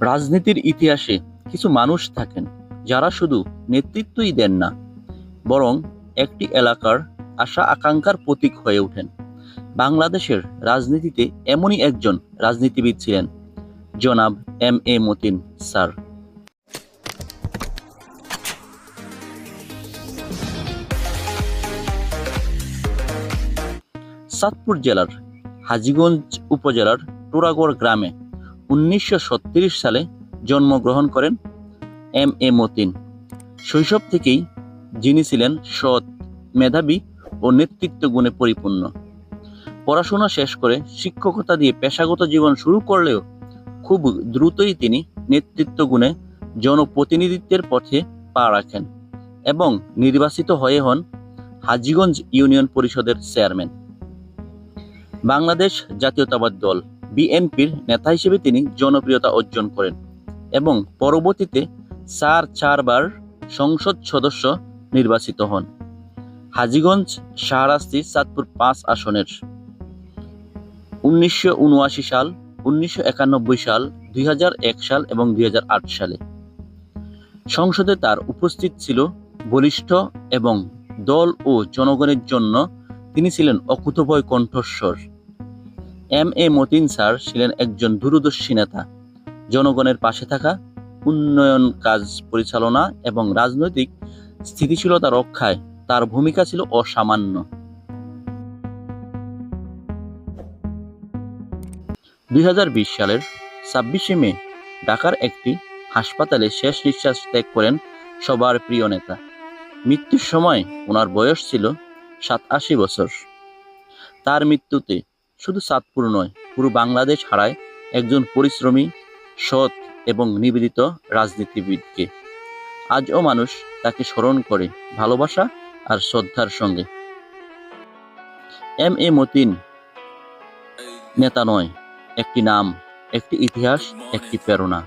রাজনীতির ইতিহাসে কিছু মানুষ থাকেন যারা শুধু নেতৃত্বই দেন না, বরং একটি এলাকার আশা আকাঙ্ক্ষার প্রতীক হয়ে ওঠেন। বাংলাদেশের রাজনীতিতে এমনই একজন রাজনীতিবিদ ছিলেন, জনাব M A Matin sir. Satpur জেলার হাজীগঞ্জ উপজেলার টোরাগড় গ্রামে উনিশশো সালে জন্মগ্রহণ করেন এম এ মতিন। শৈশব থেকেই যিনি ছিলেন সৎ, মেধাবী ও নেতৃত্ব গুণে পরিপূর্ণ। পড়াশোনা শেষ করে শিক্ষকতা দিয়ে পেশাগত জীবন শুরু করলেও খুব দ্রুতই তিনি নেতৃত্ব গুণে জনপ্রতিনিধিত্বের পথে পা রাখেন এবং নির্বাচিত হয়ে হন হাজীগঞ্জ ইউনিয়ন পরিষদের চেয়ারম্যান। বাংলাদেশ জাতীয়তাবাদ দল বিএনপির নেতা হিসেবে তিনি জনপ্রিয়তা অর্জন করেন এবং পরবর্তীতে চার চারবার সংসদ সদস্য নির্বাচিত হন। হাজীগঞ্জ, শাহরাস্তি, চাঁদপুর পাঁচ আসনের। উনিশশো উনআশি সাল, উনিশশো একানব্বই সাল, দুই হাজার এক সাল এবং দুই হাজার আট সালে। সংসদে তার উপস্থিত ছিল বলিষ্ঠ এবং দল ও জনগণের জন্য তিনি ছিলেন অকুতভয় কণ্ঠস্বর। এম এ মতিন স্যার ছিলেন একজন দূরদর্শী নেতা। জনগণের পাশে থাকা, উন্নয়ন কাজ পরিচালনা এবং রাজনৈতিক স্থিতিশীলতা রক্ষায় তার ভূমিকা ছিল অসামান্য। দুই হাজার বিশ সালের ছাব্বিশে মে ঢাকার একটি হাসপাতালে শেষ নিঃশ্বাস ত্যাগ করেন সবার প্রিয় নেতা। মৃত্যুর সময় ওনার বয়স ছিল সাতাশি বছর। তার মৃত্যুতে শুধু চাঁদপুর নয়, পুরো বাংলাদেশ হারায় একজন পরিশ্রমী, সৎ এবং নিবেদিত রাজনীতিবিদকে। আজও মানুষ তাকে স্মরণ করে ভালোবাসা আর শ্রদ্ধার সঙ্গে। এম এ মতিন নেতা নয়, একটি নাম, একটি ইতিহাস, একটি প্রেরণা।